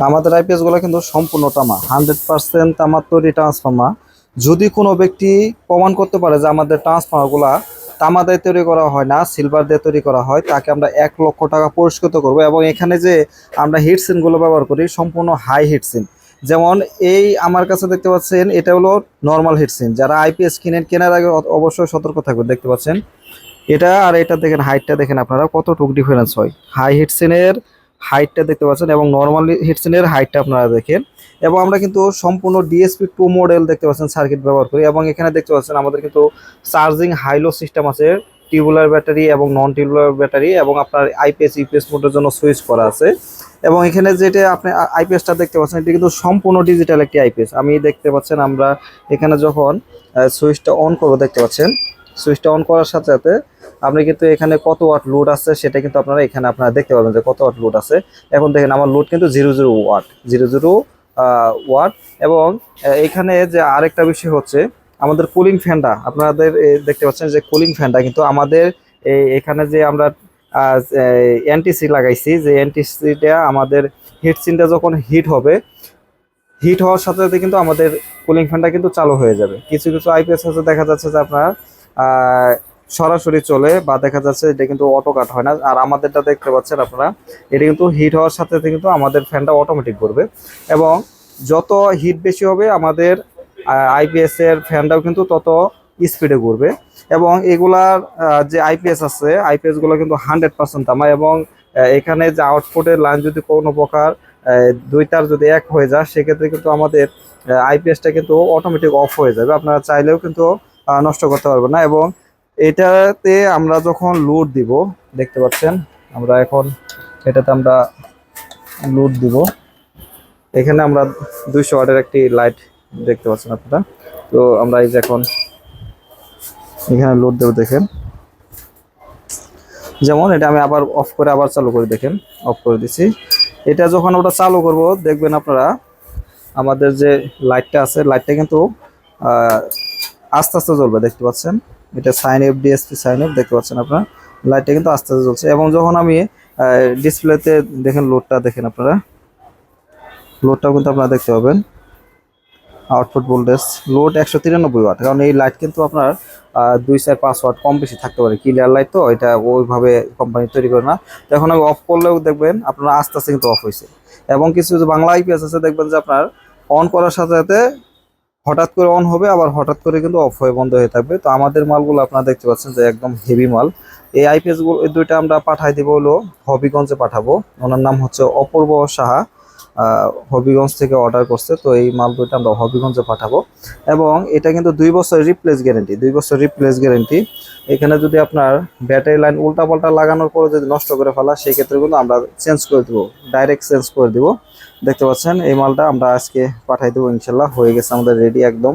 আমাদের আইপিএসগুলো কিন্তু সম্পূর্ণ তামা হান্ড্রেড পার্সেন্ট তামার তৈরি ট্রান্সফর্মার যদি কোনো ব্যক্তি প্রমাণ করতে পারে যে আমাদের ট্রান্সফর্মারগুলো তামা দিয়ে তৈরি করা হয় না সিলভার দিয়ে তৈরি করা হয়, তাকে আমরা এক লক্ষ টাকা পুরস্কৃত করব এবং এখানে যে আমরা হিটসিনগুলো ব্যবহার করি, সম্পূর্ণ হাই হিটসিন যেমন এই আমার কাছে দেখতে পাচ্ছেন, এটা হলো নর্মাল হিটসিন যারা আইপিএস কিনেন, কেনার আগে অবশ্যই সতর্ক থাকবেন, দেখতে পাচ্ছেন। এটা আর এটা দেখেন হাইটটা দেখেন আপনারা, কতটুক ডিফারেন্স হয়। হাই হিটসিনের হাইটটা দেখতে পাচ্ছেন এবং নর্মাল হিটসিনের হাইটটা আপনারা দেখেন। এবং আমরা কিন্তু সম্পূর্ণ ডিএসপি টু মডেল দেখতে পাচ্ছেন সার্কিট ব্যবহার করি। এবং এখানে দেখতে পাচ্ছেন আমাদের কিন্তু চার্জিং হাইলো সিস্টেম আছে টিউবুলার ব্যাটারি এবং নন টিউবুলার ব্যাটারি এবং আপনার আইপিএস ইউপিএস মোডের জন্য সুইচ করা আছে। এবং এখানে যেটা আপনি আইপিএসটা দেখতে পাচ্ছেন, এটি কিন্তু সম্পূর্ণ ডিজিটাল একটি আইপিএস আমি দেখতে পাচ্ছেন আমরা এখানে যখন সুইচটা অন করব, দেখতে পাচ্ছেন? সুইচটা অন করার সাথে সাথে আপনি কিন্তু এখানে কত ওয়াট লোড আছে সেটা কিন্তু আপনারা এখানে আপনারা দেখতে পাবেন যে কত ওয়াট লোড আছে। এখন দেখেন আমার লোড কিন্তু zero zero watt zero zero watt এবং এখানে যে আরেকটা বিষয় হচ্ছে, আমাদের কুলিং ফ্যানটা আপনাদের দেখতে পাচ্ছেন যে কুলিং ফ্যানটা কিন্তু আমাদের এখানে যে আমরা এনটিসি লাগাইছি, যে এনটিসিটা আমাদের হিট সিনটা যখন হিট হবে হিট হওয়ার সাথে সাথে কিন্তু আমাদের কুলিং ফ্যানটা কিন্তু চালু হয়ে যাবে। কিছু কিছু আইপিএস আছে, দেখা যাচ্ছে যে আপনার সরাসরি চলে বা দেখা যাচ্ছে এটা কিন্তু অটো কাট হয় না। আর আমাদেরটা দেখতে পাচ্ছেন আপনারা, এটা কিন্তু হিট হওয়ার সাথে সাথে কিন্তু আমাদের ফ্যানটা অটোমেটিক করবে। এবং যত হিট বেশি হবে, আমাদের আইপিএস এর ফ্যানটাও কিন্তু তত স্পিডে ঘুরবে। এবং এগুলার যে আইপিএস আছে আইপিএসগুলো কিন্তু হান্ড্রেড পার্সেন্ট তামা। এবং এখানে যে আউটপুটের লাইন যদি কোনো প্রকার দুইটার যদি এক হয়ে যায়, সেক্ষেত্রে কিন্তু আমাদের আইপিএসটা কিন্তু অটোমেটিক অফ হয়ে যাবে। আপনারা চাইলেও কিন্তু নষ্ট করতে পারবেন না। এবং এটাতে আমরা যখন লোড দিব, দেখতে পাচ্ছেন, আমরা এখন এটাতে আমরা লোড দিব। এখানে আমরা দুইশো ওয়াটের একটি লাইট দেখতে পাচ্ছেন আপনারা। তো আমরা এই যে এখন এখানে লোড দেবো, দেখেন। যেমন এটা আমি আবার অফ করে আবার চালু করে দেখেন অফ করে দিছি এটা যখন ওটা চালু করব, দেখবেন আপনারা আমাদের যে লাইটটা আছে লাইটটা কিন্তু আস্তে আস্তে জ্বলবে, দেখতে পাচ্ছেন। এটা sine F D S P sine F দেখতে পাচ্ছেন আপনারা। লাইটটা কিন্তু আস্তে আস্তে জ্বলছে এবং যখন আমি ডিসপ্লেতে দেখেন লোডটা দেখেন আপনারা। লোডটাও কিন্তু আপনারা দেখতে পাবেন। আউটপুট ভোল্টেজ লোড একশো তিরানব্বই ওয়াট কারণ এই লাইট কিন্তু আপনার দুই চার পাঁচ ওয়াট কম বেশি থাকতে পারে। ক্লিয়ার লাইট তো, এটা ওইভাবে কোম্পানি তৈরি করে না। তো এখন আমি অফ করলেও দেখবেন, আপনারা আস্তে আস্তে কিন্তু অফ হয়েছে। এবং কিছু বাংলা আইপিএস আছে, দেখবেন যে আপনার অন করার সাথে সাথে হঠাৎ করে অন হবে, আবার হঠাৎ করে কিন্তু অফ হয়ে বন্ধ হয়ে থাকবে। তো আমাদের মালগুলো আপনারা দেখতে পাচ্ছেন যে একদম হেভি মাল। এই আইপিএসগুলো, এই দুইটা আমরা পাঠাই দিব হলো হবিগঞ্জে পাঠাবো। ওনার নাম হচ্ছে অপূর্ব সাহা হবিগঞ্জ থেকে অর্ডার করছে। তো এই মাল দুইটা আমরা হবিগঞ্জে পাঠাবো। এবং এটা কিন্তু দুই বছর রিপ্লেস গ্যারেন্টি দুই বছর রিপ্লেস গ্যারেন্টি এখানে যদি আপনার ব্যাটারি লাইন উল্টা পাল্টা লাগানোর পরে যদি নষ্ট করে ফেলা, সেই ক্ষেত্রে কিন্তু আমরা চেঞ্জ করে দিব ডাইরেক্ট চেঞ্জ করে দিব। দেখতে পাচ্ছেন এই মালটা আমরা আজকে পাঠাই দেবো ইনশাল্লাহ। হয়ে গেছে আমাদের রেডি একদম।